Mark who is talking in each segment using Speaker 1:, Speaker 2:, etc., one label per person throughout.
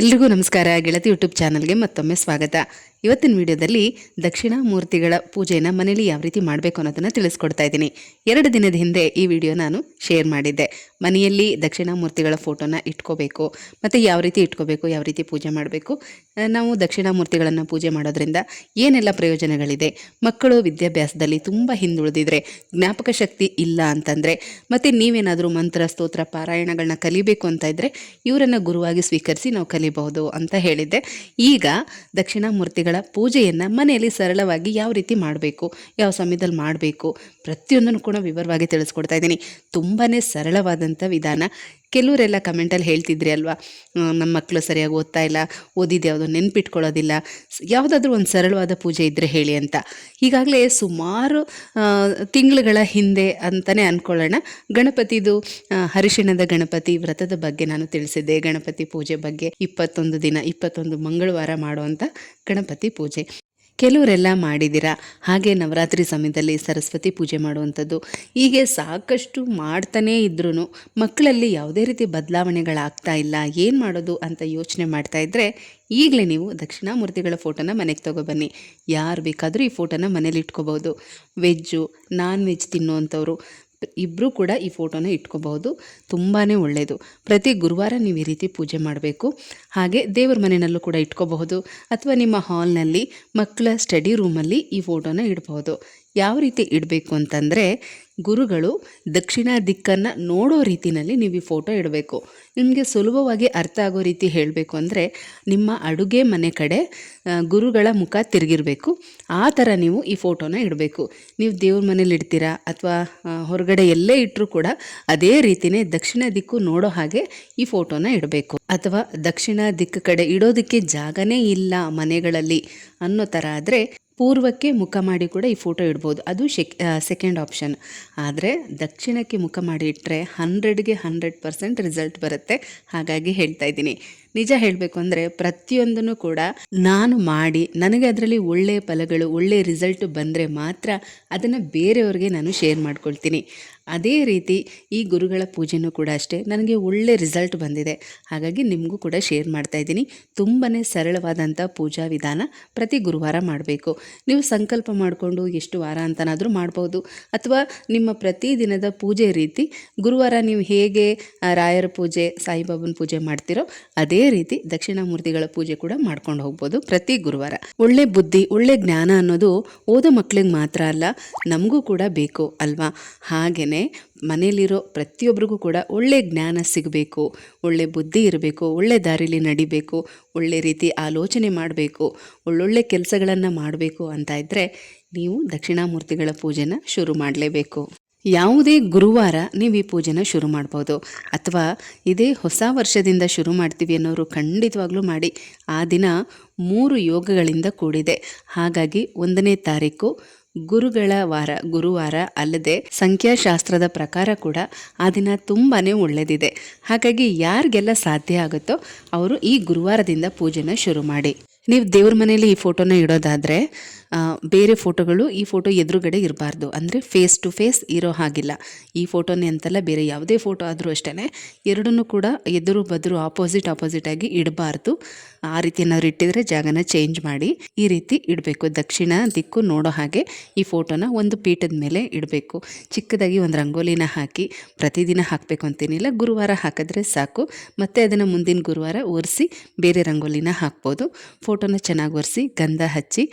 Speaker 1: ಎಲ್ರಿಗೂ ನಮಸ್ಕಾರ. ಗೆಳತಿ ಯೂಟ್ಯೂಬ್ ಚಾನಲ್ಗೆ ಮತ್ತೊಮ್ಮೆ ಸ್ವಾಗತ. ಇವತ್ತಿನ ವಿಡಿಯೋದಲ್ಲಿ ದಕ್ಷಿಣ ಮೂರ್ತಿಗಳ ಪೂಜೆಯನ್ನು ಮನೇಲಿ ಯಾವ ರೀತಿ ಮಾಡಬೇಕು ಅನ್ನೋದನ್ನು ತಿಳಿಸ್ಕೊಡ್ತಾ ಇದ್ದೀನಿ. ಎರಡು ದಿನದ ಹಿಂದೆ ಈ ವಿಡಿಯೋ ನಾನು ಶೇರ್ ಮಾಡಿದ್ದೆ. ಮನೆಯಲ್ಲಿ ದಕ್ಷಿಣಾಮೂರ್ತಿಗಳ ಫೋಟೋನ ಇಟ್ಕೋಬೇಕು, ಮತ್ತು ಯಾವ ರೀತಿ ಇಟ್ಕೋಬೇಕು, ಯಾವ ರೀತಿ ಪೂಜೆ ಮಾಡಬೇಕು ನಾವು ದಕ್ಷಿಣ ಮೂರ್ತಿಗಳನ್ನು ಪೂಜೆ ಮಾಡೋದ್ರಿಂದ ಏನೆಲ್ಲ ಪ್ರಯೋಜನಗಳಿದೆ? ಮಕ್ಕಳು ವಿದ್ಯಾಭ್ಯಾಸದಲ್ಲಿ ತುಂಬ ಹಿಂದುಳಿದಿದ್ರೆ ಜ್ಞಾಪಕ ಶಕ್ತಿ ಇಲ್ಲ ಅಂತಂದರೆ, ಮತ್ತು ನೀವೇನಾದರೂ ಮಂತ್ರ, ಸ್ತೋತ್ರ ಪಾರಾಯಣಗಳನ್ನ ಕಲಿಬೇಕು ಅಂತ ಇದ್ದರೆ ಇವರನ್ನು ಗುರುವಾಗಿ ಸ್ವೀಕರಿಸಿ ನಾವು ಕಲಿಬಹುದು ಅಂತ ಹೇಳಿದ್ದೆ. ಈಗ ದಕ್ಷಿಣಾಮೂರ್ತಿಗಳ ಪೂಜೆಯನ್ನು ಮನೆಯಲ್ಲಿ ಸರಳವಾಗಿ ಯಾವ ರೀತಿ ಮಾಡಬೇಕು, ಯಾವ ಸಮಯದಲ್ಲಿ ಮಾಡಬೇಕು ಪ್ರತಿಯೊಂದನ್ನು ಕೂಡ ವಿವರವಾಗಿ ತಿಳಿಸ್ಕೊಡ್ತಾ ಇದ್ದೀನಿ. ತುಂಬಾ ಸರಳವಾದಂಥ ವಿಧಾನ ಕೆಲವರೆಲ್ಲ ಕಮೆಂಟಲ್ಲಿ ಹೇಳ್ತಿದ್ರಿ ಅಲ್ವಾ? ನಮ್ಮ ಮಕ್ಕಳು ಸರಿಯಾಗಿ ಓದ್ತಾ ಇಲ್ಲ ಓದಿದ್ದು ಯಾವುದೋ ನೆನ್ಪಿಟ್ಕೊಳ್ಳೋದಿಲ್ಲ ಯಾವುದಾದ್ರೂ ಒಂದು ಸರಳವಾದ ಪೂಜೆ ಇದ್ದರೆ ಹೇಳಿ ಅಂತ. ಈಗಾಗಲೇ ಸುಮಾರು ತಿಂಗಳುಗಳ ಹಿಂದೆ ಅಂತಲೇ ಅಂದ್ಕೊಳ್ಳೋಣ ಗಣಪತಿದು ಹರಿಶಿಣದ ಗಣಪತಿ ವ್ರತದ ಬಗ್ಗೆ ನಾನು ತಿಳಿಸಿದ್ದೆ. ಗಣಪತಿ ಪೂಜೆ ಬಗ್ಗೆ ಇಪ್ಪತ್ತೊಂದು ದಿನ, ಇಪ್ಪತ್ತೊಂದು ಮಂಗಳವಾರ ಮಾಡುವಂಥ ಗಣಪತಿ ಪೂಜೆ. ಕೆಲವರೆಲ್ಲ ಮಾಡಿದ್ದೀರಾ? ಹಾಗೆ ನವರಾತ್ರಿ ಸಮಯದಲ್ಲಿ ಸರಸ್ವತಿ ಪೂಜೆ ಮಾಡುವಂಥದ್ದು. ಹೀಗೆ ಸಾಕಷ್ಟು ಮಾಡ್ತಾನೇ ಇದ್ರೂ ಮಕ್ಕಳಲ್ಲಿ ಯಾವುದೇ ರೀತಿ ಬದಲಾವಣೆಗಳಾಗ್ತಾ ಇಲ್ಲ. ಏನು ಮಾಡೋದು ಅಂತ ಯೋಚನೆ ಮಾಡ್ತಾ ಇದ್ದರೆ ಈಗಲೇ ನೀವು ದಕ್ಷಿಣಾಮೂರ್ತಿಗಳ ಫೋಟೋನ ಮನೆಗೆ ತೊಗೊಬನ್ನಿ ಯಾರು ಬೇಕಾದರೂ ಈ ಫೋಟೋನ ಮನೇಲಿ ಇಟ್ಕೋಬೋದು ವೆಜ್ಜು, ನಾನ್ ವೆಜ್ ತಿನ್ನುವಂಥವ್ರು ಇಬ್ಬರೂ ಕೂಡ ಈ ಫೋಟೋನ ಇಟ್ಕೋಬಹುದು. ತುಂಬಾ ಒಳ್ಳೆಯದು ಪ್ರತಿ ಗುರುವಾರ ನೀವು ಈ ರೀತಿ ಪೂಜೆ ಮಾಡಬೇಕು. ಹಾಗೆ ದೇವರ ಮನೆಯಲ್ಲೂ ಕೂಡ ಇಟ್ಕೋಬಹುದು. ಅಥವಾ ನಿಮ್ಮ ಹಾಲ್ನಲ್ಲಿ ಮಕ್ಕಳ ಸ್ಟಡಿ ರೂಮಲ್ಲಿ ಈ ಫೋಟೋನ ಇಡಬಹುದು. ಯಾವ ರೀತಿ ಇಡಬೇಕು ಅಂತಂದರೆ ಗುರುಗಳು ದಕ್ಷಿಣ ದಿಕ್ಕನ್ನು ನೋಡೋ ರೀತಿಯಲ್ಲಿ ನೀವು ಈ ಫೋಟೋ ಇಡಬೇಕು. ನಿಮಗೆ ಸುಲಭವಾಗಿ ಅರ್ಥ ಆಗೋ ರೀತಿ ಹೇಳಬೇಕು ಅಂದರೆ ನಿಮ್ಮ ಅಡುಗೆ ಮನೆ ಕಡೆ ಗುರುಗಳ ಮುಖ ತಿರುಗಿರಬೇಕು. ಆ ಥರ ನೀವು ಈ ಫೋಟೋನ ಇಡಬೇಕು. ನೀವು ದೇವ್ರ ಮನೇಲಿ ಇಡ್ತೀರಾ ಅಥವಾ ಹೊರಗಡೆ ಎಲ್ಲೇ ಇಟ್ಟರೂ ಕೂಡ ಅದೇ ರೀತಿಯೇ ದಕ್ಷಿಣ ದಿಕ್ಕು ನೋಡೋ ಹಾಗೆ ಈ ಫೋಟೋನ ಇಡಬೇಕು. ಅಥವಾ ದಕ್ಷಿಣ ದಿಕ್ಕು ಕಡೆ ಇಡೋದಕ್ಕೆ ಜಾಗನೇ ಇಲ್ಲ ಮನೆಗಳಲ್ಲಿ ಅನ್ನೋ ಥರ ಆದರೆ ಪೂರ್ವಕ್ಕೆ ಮುಖ ಮಾಡಿ ಕೂಡ ಈ ಫೋಟೋ ಇಡ್ಬೋದು. ಅದು ಶೆಕ್ ಸೆಕೆಂಡ್ ಆಪ್ಷನ್ ಆದರೆ ದಕ್ಷಿಣಕ್ಕೆ ಮುಖ ಮಾಡಿ ಇಟ್ಟರೆ ಹಂಡ್ರೆಡ್ಗೆ ಹಂಡ್ರೆಡ್ ಪರ್ಸೆಂಟ್ ರಿಸಲ್ಟ್ ಬರುತ್ತೆ. ಹಾಗಾಗಿ ಹೇಳ್ತಾ ಇದ್ದೀನಿ. ನಿಜ ಹೇಳಬೇಕು ಅಂದರೆ ಪ್ರತಿಯೊಂದನ್ನು ಕೂಡ ನಾನು ಮಾಡಿ ನನಗೆ ಅದರಲ್ಲಿ ಒಳ್ಳೆಯ ಫಲಗಳು ಒಳ್ಳೆಯ ರಿಸಲ್ಟ್ ಬಂದರೆ ಮಾತ್ರ ಅದನ್ನು ಬೇರೆಯವ್ರಿಗೆ ನಾನು ಶೇರ್ ಮಾಡ್ಕೊಳ್ತೀನಿ. ಅದೇ ರೀತಿ ಈ ಗುರುಗಳ ಪೂಜೆನೂ ಕೂಡ ಅಷ್ಟೇ ನನಗೆ ಒಳ್ಳೆ ರಿಸಲ್ಟ್ ಬಂದಿದೆ. ಹಾಗಾಗಿ ನಿಮಗೂ ಕೂಡ ಶೇರ್ ಮಾಡ್ತಾ ಇದ್ದೀನಿ. ತುಂಬಾ ಸರಳವಾದಂಥ ಪೂಜಾ ವಿಧಾನ ಪ್ರತಿ ಗುರುವಾರ ಮಾಡಬೇಕು. ನೀವು ಸಂಕಲ್ಪ ಮಾಡಿಕೊಂಡು ಎಷ್ಟು ವಾರ ಅಂತನಾದರೂ ಮಾಡ್ಬೋದು. ಅಥವಾ ನಿಮ್ಮ ಪ್ರತಿದಿನದ ಪೂಜೆ ರೀತಿ ಗುರುವಾರ ನೀವು ಹೇಗೆ ರಾಯರ ಪೂಜೆ, ಸಾಯಿಬಾಬನ ಪೂಜೆ ಮಾಡ್ತೀರೋ ಅದೇ ರೀತಿ ದಕ್ಷಿಣಾಮೂರ್ತಿಗಳ ಪೂಜೆ ಕೂಡ ಮಾಡ್ಕೊಂಡು ಹೋಗ್ಬೋದು ಪ್ರತಿ ಗುರುವಾರ. ಒಳ್ಳೆ ಬುದ್ಧಿ, ಒಳ್ಳೆ ಜ್ಞಾನ ಅನ್ನೋದು ಓದೋ ಮಕ್ಕಳಿಗೆ ಮಾತ್ರ ಅಲ್ಲ, ನಮಗೂ ಕೂಡ ಬೇಕು ಅಲ್ವಾ? ಹಾಗೆಯೇ ಮನೆಯಲ್ಲಿರೋ ಪ್ರತಿಯೊಬ್ಬರಿಗೂ ಕೂಡ ಒಳ್ಳೆ ಜ್ಞಾನ ಸಿಗಬೇಕು, ಒಳ್ಳೆ ಬುದ್ಧಿ ಇರಬೇಕು, ಒಳ್ಳೆ ದಾರಿಲಿ ನಡಿಬೇಕು, ಒಳ್ಳೆ ರೀತಿ ಆಲೋಚನೆ ಮಾಡಬೇಕು, ಒಳ್ಳೊಳ್ಳೆ ಕೆಲಸಗಳನ್ನು ಮಾಡಬೇಕು ಅಂತ ಇದ್ದರೆ ನೀವು ದಕ್ಷಿಣಾಮೂರ್ತಿಗಳ ಪೂಜೆನ ಶುರು ಮಾಡಲೇಬೇಕು. ಯಾವುದೇ ಗುರುವಾರ ನೀವು ಈ ಪೂಜೆನ ಶುರು ಮಾಡ್ಬೋದು. ಅಥವಾ ಇದೇ ಹೊಸ ವರ್ಷದಿಂದ ಶುರು ಮಾಡ್ತೀವಿ ಅನ್ನೋರು ಖಂಡಿತವಾಗ್ಲೂ ಮಾಡಿ. ಆ ದಿನ ಮೂರು ಯೋಗಗಳಿಂದ ಕೂಡಿದೆ. ಹಾಗಾಗಿ ಒಂದನೇ ತಾರೀಕು ಗುರುಗಳ ವಾರ, ಗುರುವಾರ ಅಲ್ಲದೆ ಸಂಖ್ಯಾಶಾಸ್ತ್ರದ ಪ್ರಕಾರ ಕೂಡ ಆ ದಿನ ತುಂಬಾ ಒಳ್ಳೆಯದಿದೆ ಹಾಗಾಗಿ ಯಾರಿಗೆಲ್ಲ ಸಾಧ್ಯ ಆಗುತ್ತೋ ಅವರು ಈ ಗುರುವಾರದಿಂದ ಪೂಜೆನ ಶುರು ಮಾಡಿ. ನೀವು ದೇವ್ರ ಮನೆಯಲ್ಲಿ ಈ ಫೋಟೋನ ಇಡೋದಾದರೆ ಬೇರೆ ಫೋಟೋಗಳು ಈ ಫೋಟೋ ಎದುರುಗಡೆ ಇರಬಾರ್ದು. ಅಂದರೆ ಫೇಸ್ ಟು ಫೇಸ್ ಇರೋ ಹಾಗಿಲ್ಲ. ಈ ಫೋಟೋನೇ ಅಂತಲ್ಲ, ಬೇರೆ ಯಾವುದೇ ಫೋಟೋ ಆದರೂ ಅಷ್ಟೇ ಎರಡನ್ನೂ ಕೂಡ ಎದುರು, ಬದುರು ಆಪೋಸಿಟ್ ಆಪೋಸಿಟ್ ಆಗಿ ಇಡಬಾರ್ದು. ಆ ರೀತಿ ಏನಾದ್ರು ಇಟ್ಟಿದ್ರೆ ಜಾಗನ ಚೇಂಜ್ ಮಾಡಿ ಈ ರೀತಿ ಇಡಬೇಕು. ದಕ್ಷಿಣ ದಿಕ್ಕು ನೋಡೋ ಹಾಗೆ ಈ ಫೋಟೋನ ಒಂದು ಪೀಠದ ಮೇಲೆ ಇಡಬೇಕು. ಚಿಕ್ಕದಾಗಿ ಒಂದು ರಂಗೋಲಿನ ಹಾಕಿ ಪ್ರತಿದಿನ ಹಾಕಬೇಕು ಅಂತೇನಿಲ್ಲ. ಗುರುವಾರ ಹಾಕಿದ್ರೆ ಸಾಕು. ಮತ್ತೆ ಅದನ್ನು ಮುಂದಿನ ಗುರುವಾರ ಒರೆಸಿ ಬೇರೆ ರಂಗೋಲಿನ ಹಾಕ್ಬೋದು. ಫೋಟೋನ ಚೆನ್ನಾಗಿ ಒರೆಸಿ ಗಂಧ ಹಚ್ಚಿ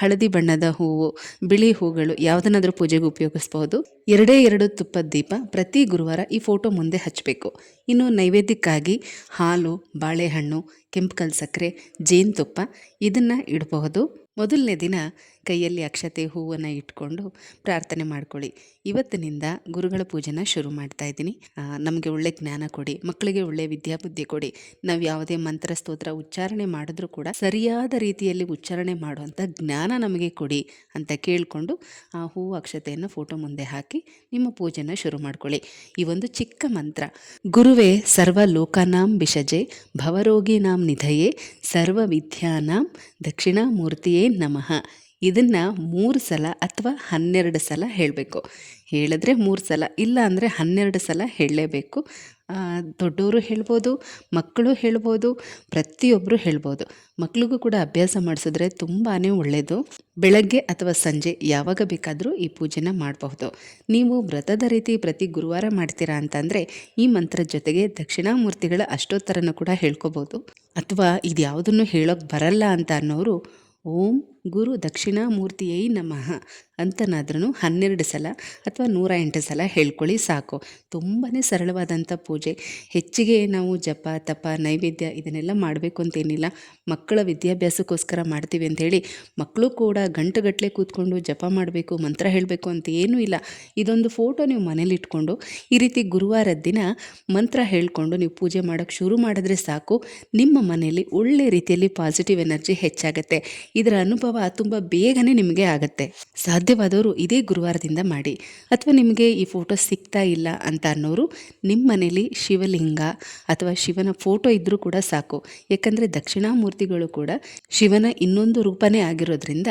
Speaker 1: ಹಳದಿ ಬಣ್ಣದ ಹೂವು, ಬಿಳಿ ಹೂಗಳು ಯಾವುದನ್ನಾದರೂ ಪೂಜೆಗೆ ಉಪಯೋಗಿಸ್ಬೋದು ಎರಡೇ ಎರಡು ತುಪ್ಪದ ದೀಪ ಪ್ರತಿ ಗುರುವಾರ ಈ ಫೋಟೋ ಮುಂದೆ ಹಚ್ಚಬೇಕು ಇನ್ನು ನೈವೇದ್ಯಕ್ಕಾಗಿ ಹಾಲು, ಬಾಳೆಹಣ್ಣು ಕೆಂಪು ಕಲ್ ಸಕ್ಕರೆ ಜೇನುತುಪ್ಪ ಇದನ್ನು ಇಡಬಹುದು. ಮೊದಲನೇ ದಿನ ಕೈಯಲ್ಲಿ ಅಕ್ಷತೆ ಹೂವನ್ನು ಇಟ್ಕೊಂಡು ಪ್ರಾರ್ಥನೆ ಮಾಡ್ಕೊಳ್ಳಿ. ಇವತ್ತಿನಿಂದ ಗುರುಗಳ ಪೂಜೆನ ಶುರು ಮಾಡ್ತಾ ಇದ್ದೀನಿ. ನಮಗೆ ಒಳ್ಳೆ ಜ್ಞಾನ ಕೊಡಿ, ಮಕ್ಕಳಿಗೆ ಒಳ್ಳೆ ವಿದ್ಯಾಬುದ್ಧಿ ಕೊಡಿ. ನಾವು ಯಾವುದೇ ಮಂತ್ರ, ಸ್ತೋತ್ರ ಉಚ್ಚಾರಣೆ ಮಾಡಿದ್ರೂ ಕೂಡ ಸರಿಯಾದ ರೀತಿಯಲ್ಲಿ ಉಚ್ಚಾರಣೆ ಮಾಡುವಂಥ ಜ್ಞಾನ ನಮಗೆ ಕೊಡಿ ಅಂತ ಕೇಳಿಕೊಂಡು ಆ ಹೂವು ಅಕ್ಷತೆಯನ್ನು ಫೋಟೋ ಮುಂದೆ ಹಾಕಿ ನಿಮ್ಮ ಪೂಜೆನ ಶುರು ಮಾಡ್ಕೊಳ್ಳಿ. ಈ ಒಂದು ಚಿಕ್ಕ ಮಂತ್ರ, ಗುರುವೇ ಸರ್ವ ಲೋಕಾನಾಂ ವಿಷಜೆ, ಭವರೋಗಿನಾಂ ನಿಧಯೇ ಸರ್ವ ವಿದ್ಯಾನಾಂ ದಕ್ಷಿಣಾಮೂರ್ತಿಯೇ ನಮಃ. ಇದನ್ನು ಮೂರು ಸಲ ಅಥವಾ ಹನ್ನೆರಡು ಸಲ ಹೇಳಬೇಕು. ಹೇಳಿದ್ರೆ ಮೂರು ಸಲ, ಇಲ್ಲ ಅಂದರೆ ಹನ್ನೆರಡು ಸಲ ಹೇಳಲೇಬೇಕು. ದೊಡ್ಡವರು ಹೇಳ್ಬೋದು, ಮಕ್ಕಳು ಹೇಳ್ಬೋದು ಪ್ರತಿಯೊಬ್ಬರು ಹೇಳ್ಬೋದು. ಮಕ್ಕಳಿಗೂ ಕೂಡ ಅಭ್ಯಾಸ ಮಾಡಿಸಿದ್ರೆ ತುಂಬಾ ಒಳ್ಳೆಯದು ಬೆಳಗ್ಗೆ ಅಥವಾ ಸಂಜೆ ಯಾವಾಗ ಬೇಕಾದರೂ ಈ ಪೂಜೆನ ಮಾಡಬಹುದು. ನೀವು ವ್ರತದ ರೀತಿ ಪ್ರತಿ ಗುರುವಾರ ಮಾಡ್ತೀರಾ ಅಂತಂದರೆ ಈ ಮಂತ್ರ ಜೊತೆಗೆ ದಕ್ಷಿಣಾಮೂರ್ತಿಗಳ ಅಷ್ಟೋತ್ತರನ ಕೂಡ ಹೇಳ್ಕೋಬೋದು. ಅಥವಾ ಇದು ಯಾವುದನ್ನು ಹೇಳೋಕ್ಕೆ ಬರಲ್ಲ ಅಂತ ಅನ್ನೋರು ಓಂ ಗುರು ದಕ್ಷಿಣಾಮೂರ್ತಿಯೈ ನಮಃ ಅಂತನಾದ್ರೂ ಹನ್ನೆರಡು ಸಲ ಅಥವಾ ನೂರ ಎಂಟು ಸಲ ಹೇಳ್ಕೊಳ್ಳಿ ಸಾಕು. ತುಂಬಾ ಸರಳವಾದಂಥ ಪೂಜೆ. ಹೆಚ್ಚಿಗೆ ನಾವು ಜಪ, ತಪ, ನೈವೇದ್ಯ ಇದನ್ನೆಲ್ಲ ಮಾಡಬೇಕು ಅಂತೇನಿಲ್ಲ. ಮಕ್ಕಳ ವಿದ್ಯಾಭ್ಯಾಸಕ್ಕೋಸ್ಕರ ಮಾಡ್ತೀವಿ ಅಂಥೇಳಿ ಮಕ್ಕಳು ಕೂಡ ಗಂಟುಗಟ್ಟಲೆ ಕೂತ್ಕೊಂಡು ಜಪ ಮಾಡಬೇಕು, ಮಂತ್ರ ಹೇಳಬೇಕು ಅಂತ ಏನೂ ಇಲ್ಲ. ಇದೊಂದು ಫೋಟೋ ನೀವು ಮನೇಲಿಟ್ಕೊಂಡು ಈ ರೀತಿ ಗುರುವಾರದ ದಿನ ಮಂತ್ರ ಹೇಳ್ಕೊಂಡು ನೀವು ಪೂಜೆ ಮಾಡೋಕ್ಕೆ ಶುರು ಮಾಡಿದ್ರೆ ಸಾಕು. ನಿಮ್ಮ ಮನೆಯಲ್ಲಿ ಒಳ್ಳೆ ರೀತಿಯಲ್ಲಿ ಪಾಸಿಟಿವ್ ಎನರ್ಜಿ ಹೆಚ್ಚಾಗುತ್ತೆ. ಇದರ ಅನುಭವ ತುಂಬ ಬೇಗನೆ ನಿಮಗೆ ಆಗುತ್ತೆ. ಸಾಧ್ಯವಾದವರು ಇದೇ ಗುರುವಾರದಿಂದ ಮಾಡಿ. ಅಥವಾ ನಿಮಗೆ ಈ ಫೋಟೋ ಸಿಗ್ತಾ ಇಲ್ಲ ಅಂತ ಅನ್ನೋರು ನಿಮ್ಮ ಮನೇಲಿ ಶಿವಲಿಂಗ ಅಥವಾ ಶಿವನ ಫೋಟೋ ಇದ್ದರೂ ಕೂಡ ಸಾಕು. ಯಾಕಂದರೆ ದಕ್ಷಿಣಾಮೂರ್ತಿಗಳು ಕೂಡ ಶಿವನ ಇನ್ನೊಂದು ರೂಪನೇ ಆಗಿರೋದ್ರಿಂದ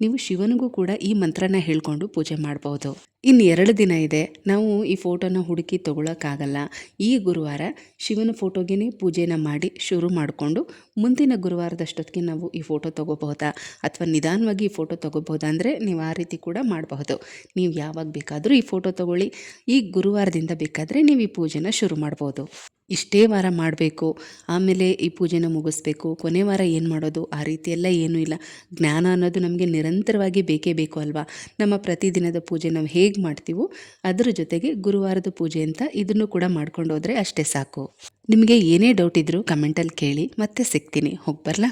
Speaker 1: ನೀವು ಶಿವನಿಗೂ ಕೂಡ ಈ ಮಂತ್ರನ ಹೇಳ್ಕೊಂಡು ಪೂಜೆ ಮಾಡಬಹುದು ಇನ್ನು ಎರಡು ದಿನ ಇದೆ. ನಾವು ಈ ಫೋಟೋನ ಹುಡುಕಿ ತೊಗೊಳಕ್ಕಾಗಲ್ಲ. ಈ ಗುರುವಾರ ಶಿವನ ಫೋಟೋಗೇ ಪೂಜೆನ ಮಾಡಿ ಶುರು ಮಾಡಿಕೊಂಡು ಮುಂದಿನ ಗುರುವಾರದಷ್ಟೊತ್ತಿಗೆ ನಾವು ಈ ಫೋಟೋ ತೊಗೋಬಹುದಾ? ಅಥವಾ ನಿಧಾನವಾಗಿ ಈ ಫೋಟೋ ತೊಗೋಬಹುದಾ ಅಂದರೆ ನೀವು ಆ ರೀತಿ ಕೂಡ ಮಾಡಬಹುದು. ನೀವು ಯಾವಾಗ ಬೇಕಾದರೂ ಈ ಫೋಟೋ ತೊಗೊಳ್ಳಿ. ಈ ಗುರುವಾರದಿಂದ ಬೇಕಾದರೆ ನೀವು ಈ ಪೂಜೆನ ಶುರು ಮಾಡ್ಬೋದು. ಇಷ್ಟೇ ವಾರ ಮಾಡಬೇಕು. ಆಮೇಲೆ ಈ ಪೂಜೆನ ಮುಗಿಸ್ಬೇಕು. ಕೊನೆ ವಾರ ಏನು ಮಾಡೋದು? ಆ ರೀತಿಯೆಲ್ಲ ಏನೂ ಇಲ್ಲ. ಜ್ಞಾನ ಅನ್ನೋದು ನಮಗೆ ನಿರಂತರವಾಗಿ ಬೇಕೇ ಬೇಕು ಅಲ್ವಾ? ನಮ್ಮ ಪ್ರತಿದಿನದ ಪೂಜೆ ನಾವು ಹೇಗೆ ಮಾಡ್ತೀವೋ ಅದರ ಜೊತೆಗೆ ಗುರುವಾರದ ಪೂಜೆ ಅಂತ ಇದನ್ನು ಕೂಡ ಮಾಡ್ಕೊಂಡು ಹೋದರೆ ಅಷ್ಟೇ ಸಾಕು. ನಿಮಗೆ ಏನೇ ಡೌಟ್ ಇದ್ದರೂ ಕಮೆಂಟಲ್ಲಿ ಕೇಳಿ, ಮತ್ತೆ ಸಿಗ್ತೀನಿ. ಹೋಗಿ ಬರಲಾ?